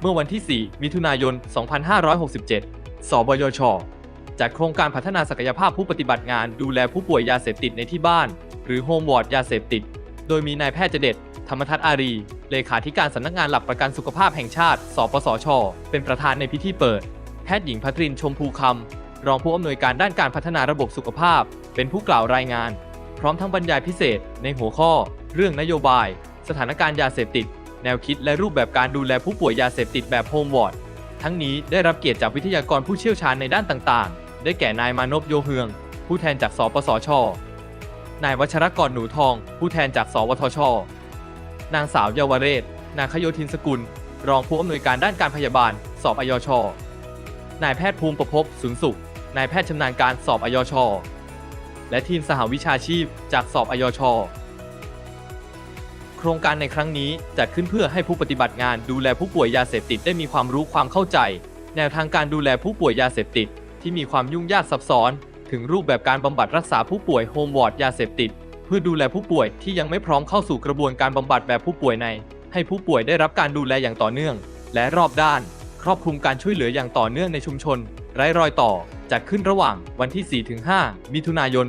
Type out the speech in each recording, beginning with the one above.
เมื่อวันที่ 4 มิถุนายน 2567 สบยช จัดโครงการพัฒนาศักยภาพผู้ปฏิบัติงานดูแลผู้ป่วยยาเสพติดในที่บ้าน หรือโฮมวอร์ดยาเสพติด โดยมีนายแพทย์เจเด็ดธรรมทัศอารี เลขาธิการสำนักงานหลักประกันสุขภาพแห่งชาติ สปสช เป็นประธานในพิธีเปิด แพทย์หญิงพัทรินชมพูคำ รองผู้อำนวยการด้านการพัฒนาระบบสุขภาพ เป็นผู้กล่าวรายงาน พร้อมทั้งบรรยายพิเศษในหัวข้อ เรื่องนโยบาย สถานการณ์ยาเสพติด แนวคิดและรูปแบบการดูแลผู้ป่วยยาเสพติดแบบโฮมวอร์ดทั้งนี้ได้รับเกียรติจากวิทยากรผู้เชี่ยวชาญในด้านต่างๆ ได้แก่นายมานพโยเฮือง ผู้แทนจากสปสช นายวัชรกรหนูทอง ผู้แทนจากสวทช นางสาวเยาวเรศ นาคโยธินสกุล รองผู้อำนวยการด้านการพยาบาล สอบอยช นายแพทย์ภูมิประพบสุนสุข นายแพทย์ชำนาญการสอบอยช และทีมสหวิชาชีพจากสอบอยช โครงการในครั้งนี้จัดขึ้นเพื่อให้ผู้ปฏิบัติงานดูแลผู้ป่วยยาเสพติดได้มีความรู้ความเข้าใจ แนวทางการดูแลผู้ป่วยยาเสพติด ที่มีความยุ่งยากซับซ้อน ถึงรูปแบบการบำบัดรักษาผู้ป่วยโฮมวอร์ดยาเสพติด เพื่อดูแลผู้ป่วยที่ยังไม่พร้อมเข้าสู่กระบวนการบำบัดแบบผู้ป่วยใน ให้ผู้ป่วยได้รับการดูแลอย่างต่อเนื่อง และรอบด้าน ครอบคลุมการช่วยเหลืออย่างต่อเนื่องในชุมชน ไร้รอยต่อจัดขึ้นระหว่างวันที่ 4-5 มิถุนายน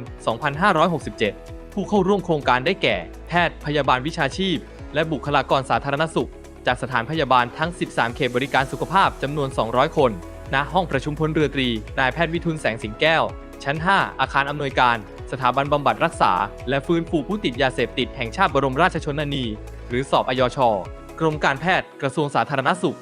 2567 ผู้เข้าร่วมโครงการได้แก่ แพทย์พยาบาลวิชาชีพ และบุคลากรสาธารณสุข จากสถานพยาบาลทั้ง 13 เขตบริการสุขภาพจำนวน 200 คน ณ ห้องประชุมพลเรือตรี นายแพทย์วิทุนแสงสิงแก้ว ชั้น 5 อาคารอำนวยการ สถาบันบำบัดรักษา และฟื้นฟูผู้ติดยาเสพติดแห่งชาติบรมราชชนนี หรือสอบอยช กรมการแพทย์กระทรวงสาธารณสุข